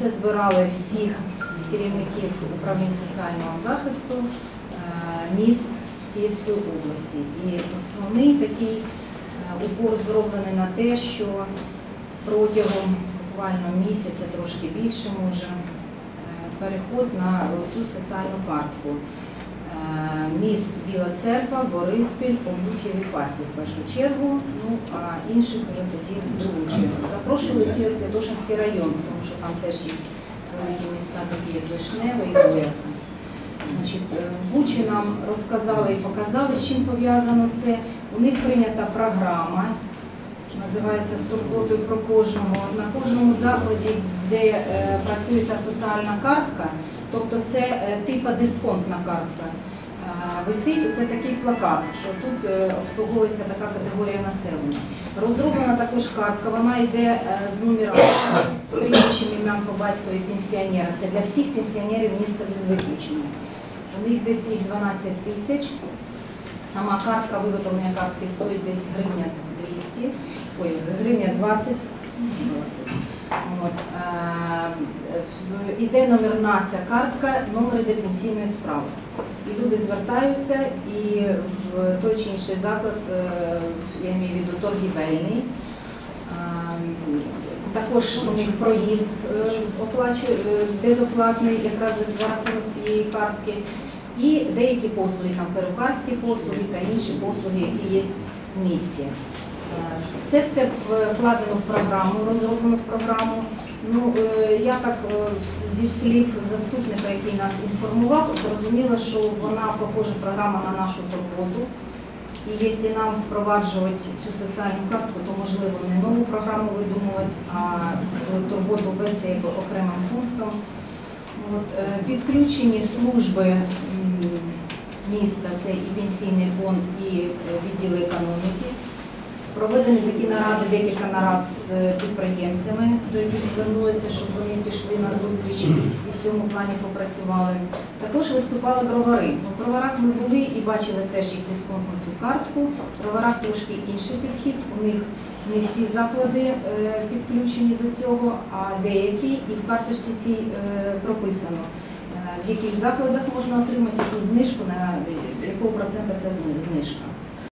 Це збирали всіх керівників управлінь соціального захисту е, міст Київської області. І основний такий е, упор зроблений на те, що протягом буквально місяця, трошки більше може, е, переход на цю соціальну картку. Міст Біла Церква, Бориспіль, Обухів і Фастів в першу чергу, ну а інших вже тоді в другу. Запрошували і Святошинський район, тому що там теж є великі міста, такі як Вишневе і Говерка. Значить, е, Бучі нам розказали і показали, з чим пов'язано це. У них прийнята програма, називається «З турботою про кожного. На кожному закладі, де е, працює ця соціальна картка, тобто це е, типа дисконтна картка. Висить оце такий плакат, що тут е, обслуговується така категорія населення. Розроблена також картка, вона йде е, з нумерацією, з прізвищем ім'ям по батькові пенсіонера. Це для всіх пенсіонерів міста без виключення. У них десь їх 12 тисяч. Сама картка, виготовлення картки стоїть десь гривня 200, ой, гривня 20. От, е, Іде номерна ця картка, номер іде пенсійної справи. І люди звертаються, і в той чи інший заклад, е, я маю в виду торгівельний, також у них проїзд е, е, безоплатний, якраз за рахунок цієї картки. І деякі послуги, там перукарські послуги та інші послуги, які є в місті. Це все вкладено в програму, розроблено в програму. Ну, е, я так е, зі слів заступника, який нас інформував, зрозуміла, що вона похожа програма на нашу турботу. І якщо нам впроваджувати цю соціальну картку, то можливо не нову програму видумувати, а турботу ввести як окремим пунктом. От, е, підключені служби міста, це і пенсійний фонд, і е, відділи економіки. Проведені такі наради, декілька нарад з е, підприємцями, до яких звернулися, щоб вони пішли на зустріч і в цьому плані попрацювали. Також виступали бровари. У броварах ми були і бачили теж їх дисконтну цю картку. В броварах трошки інший підхід. У них не всі заклади е, підключені до цього, а деякі, і в карточці цій е, прописано, в яких закладах можна отримати яку знижку, на якого процента ця знижка.